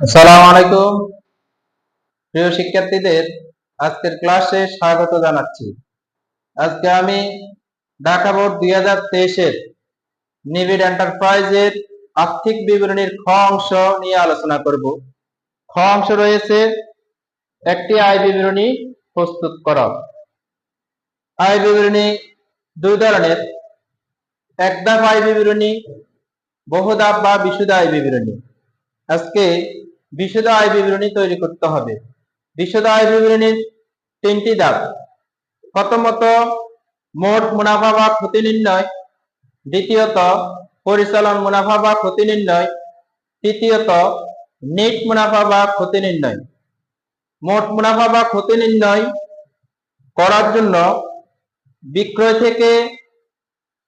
আসসালামু আলাইকুম। প্রিয় শিক্ষার্থীদের, আজকের ক্লাসে স্বাগত জানাচ্ছি। আজকে আমি ঢাকা বোর্ড দুই হাজার তেইশের নিবিড এন্টারপ্রাইজের আর্থিক বিবরণীর খ অংশ নিয়ে আলোচনা করব। খ অংশ রয়েছে, একটি আয় বিবরণী প্রস্তুত করা। আয় বিবরণী দুই ধরনের। এক ধাপ আয় বিবরণী, বহু ধাপ বা বিশুদ্ধ আয় বিবরণী। আজকে বিশুদ্ধ আয় বিবরণী তৈরি করতে হবে। বিশুদ্ধ আয় বিবরণীর তিনটি ধাপ। প্রথমত, মোট মুনাফা বা ক্ষতি নির্ণয়। দ্বিতীয়ত, পরিচালন মুনাফা বা ক্ষতি নির্ণয়। তৃতীয়ত, নেট মুনাফা বা ক্ষতি নির্ণয়। মোট মুনাফা বা ক্ষতি নির্ণয় করার জন্য বিক্রয় থেকে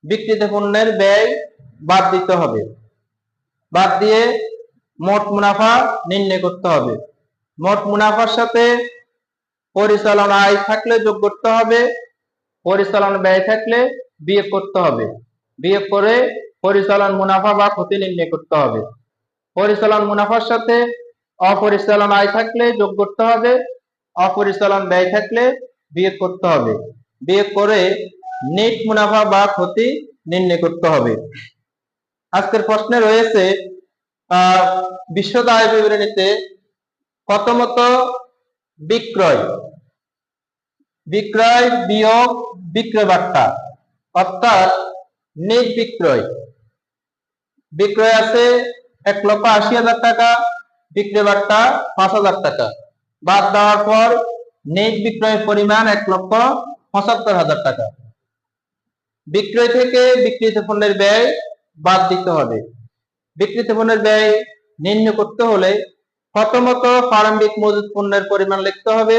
বিক্রিত পণ্যের ব্যয় বাদ দিতে হবে। বাদ দিয়ে মোট মুনাফা নির্ণয় করতে হবে। মোট মুনাফার সাথে পরিচালনা আয় থাকলে যোগ করতে হবে, পরিচালন ব্যয় থাকলে বিয়োগ করতে হবে। বিয়োগ করে পরিচালন মুনাফা বা ক্ষতি নির্ণয় করতে হবে। পরিচালন মুনাফার সাথে অপরিচালন আয় থাকলে যোগ করতে হবে, অপরিচালন ব্যয় থাকলে বিয়োগ করতে হবে। বিয়োগ করে নেট মুনাফা বা ক্ষতি নির্ণয় করতে হবে। আজকের প্রশ্নে রয়েছে বিশদ আয় বিবরণীতে প্রথমত বিক্রয়। বিক্রয় বিয়োগ বিক্রয় বার্তা অর্থাৎ নেট বিক্রয়। বিক্রয় আছে এক লক্ষ আশি হাজার টাকা বিক্রয় বার্তা পাঁচ হাজার টাকা। বাদ দেওয়ার পর নেট বিক্রয়ের পরিমাণ এক লক্ষ পঁচাত্তর হাজার টাকা। বিক্রয় থেকে বিক্রিত পণ্যের ব্যয় বাদ দিতে হবে। বিক্রিত পণ্যের ব্যয় নির্ণয় করতে হলে প্রথমত প্রারম্ভিক মজুত পণ্যের পরিমাণ লিখতে হবে,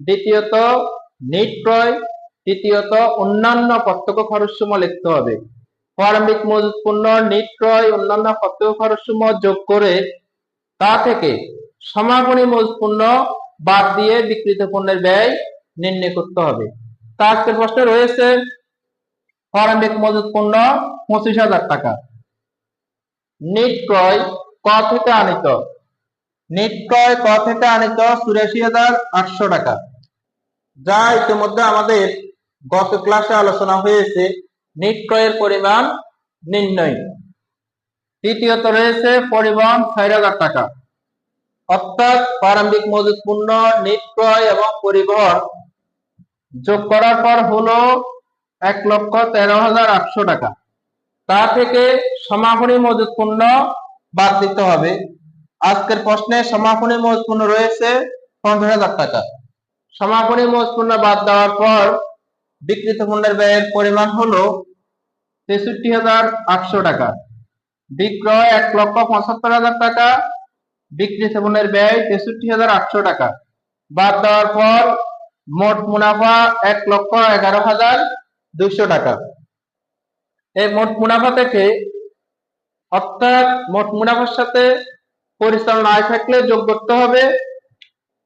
দ্বিতীয়ত নিট ক্রয়, তৃতীয়ত অন্যান্য প্রত্যক্ষ খরচ লিখতে হবে। প্রারম্ভিক মজুত পণ্য নিট ক্রয়, অন্যান্য প্রত্যক্ষ খরচ যোগ করে তা থেকে সমাপনী মজুত পণ্য বাদ দিয়ে বিক্রিত পণ্যের ব্যয় নির্ণয় করতে হবে। তা আজকের প্রশ্নে রয়েছে, প্রারম্ভিক মজুত পণ্য পঁচিশ হাজার টাকা। নিট ক্রয় ক থেকে আনিত। নিট ক্রয় ক থেকে আনিত চুরাশি হাজার আটশো টাকা। যা ইতিমধ্যে আমাদের গত ক্লাসে আলোচনা হয়েছে নিট ক্রয়ের পরিমাণ নির্ণয়। তৃতীয়ত রয়েছে পরিবহন ছয় হাজার টাকা। অর্থাৎ প্রারম্ভিক মজুত পণ্য নিট ক্রয় এবং পরিবহন যোগ করার পর হলো এক লক্ষ তেরো হাজার আটশো টাকা। তা থেকে সমাপনী মজুত পণ্য বাদ দিতে হবে। আজকের প্রশ্নে সমাপনী মজুত পণ্য রয়েছে পঞ্চাশ হাজার টাকা। সমাপনী মজুত পণ্য বাদ দেওয়ার পর বিক্রিত পণ্যের ব্যয়ের পরিমাণ হলো তেষট্টি হাজার আটশো টাকা। বিক্রয় এক লক্ষ পঁচাত্তর হাজার টাকা, বিক্রিত পণ্যের ব্যয় তেষট্টি হাজার আটশো টাকা। বাদ দেওয়ার পর মোট মুনাফা এক লক্ষ এগারো হাজার দুইশো টাকা। এই মোট মুনাফা থেকে অর্থাৎ মোট মুনাফার সাথে পরিচালন আয় থাকলে যোগ করতে হবে,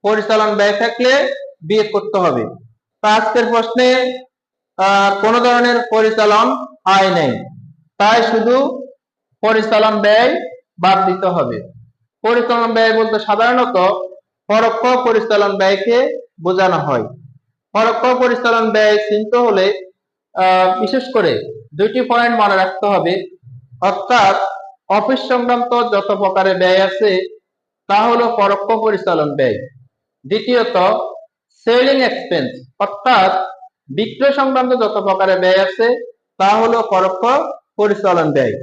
পরিচালন ব্যয় থাকলে বিয়ে করতে হবে। আজকের প্রশ্নে কোন ধরনের পরিচালন আয় নেই। তাই শুধু পরিচালন ব্যয় বাদ দিতে হবে। পরিচালন ব্যয় বলতে সাধারণত পরোক্ষ পরিচালন ব্যয়কে বোঝানো হয়। পরোক্ষ পরিচালন ব্যয় চিনতে হলে বিশেষ করে দুইটি পয়েন্ট মনে রাখতে হবে। অর্থাৎ অফিস সংক্রান্ত যত প্রকারের ব্যয় আছে, তা হলো পরোক্ষ পরিচালন ব্যয়। দ্বিতীয়ত সেলিং এক্সপেন্স অর্থাৎ বিক্রয় সংক্রান্ত যত প্রকারের ব্যয় আছে, তা হলো পরোক্ষ পরিচালন ব্যয়।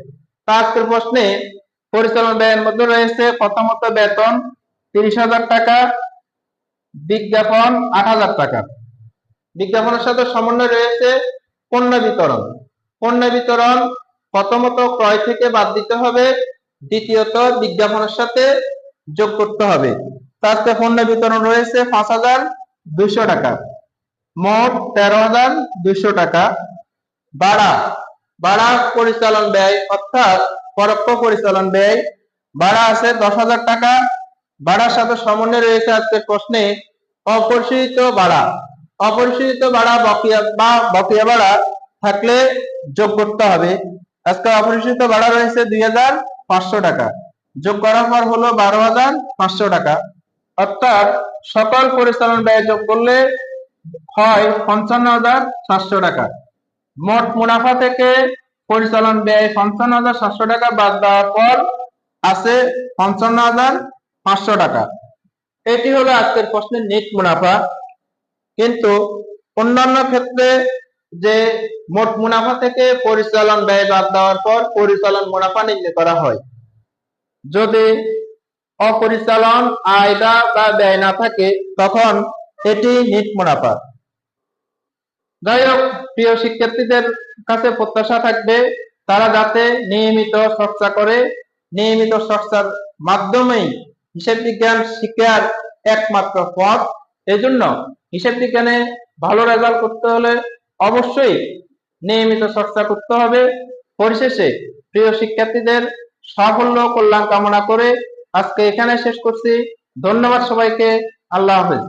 তা আজকের প্রশ্নে, পরিচালন ব্যয়ের মধ্যে রয়েছে প্রথমত বেতন তিরিশ হাজার টাকা, বিজ্ঞাপন আট হাজার টাকা। বিজ্ঞাপনের সাথে সমন্বয় রয়েছে পণ্য বিতরণ। পণ্য বিতরণ প্রথমত ক্রয় থেকে বাদ দিতে হবে, দ্বিতীয়ত বিজ্ঞাপনের সাথে যোগ করতে হবে। তাতে পণ্য বিতরণ রয়েছে পাঁচ হাজার দুইশো টাকা, মোট তেরো হাজার দুইশো টাকা। ভাড়া ভাড়া পরিচালন ব্যয়, অর্থাৎ পরোক্ষ পরিচালন ব্যয়, ভাড়া আছে দশ হাজার টাকা। ভাড়ার সাথে সমন্বয় রয়েছে আজকের প্রশ্নে অপরিশোধিত ভাড়া। অপরিশোধিত ভাড়া বকেয়া বা বকেয়া ভাড়া থাকলে যোগ করতে হবে। আজকে অপরিশোধিত ভাড়া রয়েছে দুই হাজার পাঁচশো টাকা। যোগ করার পর হলো বারো হাজার পাঁচশো টাকা। অর্থাৎ সকল পরিচালন ব্যয় যোগ করলে হয় পঞ্চান্ন হাজার সাতশো টাকা। মোট মুনাফা থেকে পরিচালন ব্যয় পঞ্চান্ন হাজার সাতশো টাকা বাদ দেওয়ার পর আছে পঞ্চান্ন হাজার পাঁচশো টাকা। এটি হলো আজকের প্রশ্নের নেট মুনাফা। কিন্তু অন্যান্য ক্ষেত্রে যে মোট মুনাফা থেকে পরিচালন ব্যয় বাদ দেওয়ার পর পরিচালন মুনাফা নির্ণয় করা হয়। যদি অপরিচালন, আয়দা বা ব্যয় না থাকে, তখন এটি নিট মুনাফা। যাই হোক, প্রিয় শিক্ষার্থীদের কাছে প্রত্যাশা থাকবে, তারা যাতে নিয়মিত চর্চা করে, নিয়মিত চর্চার মাধ্যমেই হিসাব বিজ্ঞান শিক্ষার একমাত্র পথ। এজন্য হিসাব বিজ্ঞানে ভালো রেজাল্ট করতে হলে অবশ্যই নিয়মিত চর্চা করতে হবে। পরিশেষে প্রিয় শিক্ষার্থীদের সাফল্য কল্যাণ কামনা করে আজকে এখানে শেষ করছি। ধন্যবাদ সবাইকে। আল্লাহ হাফেজ।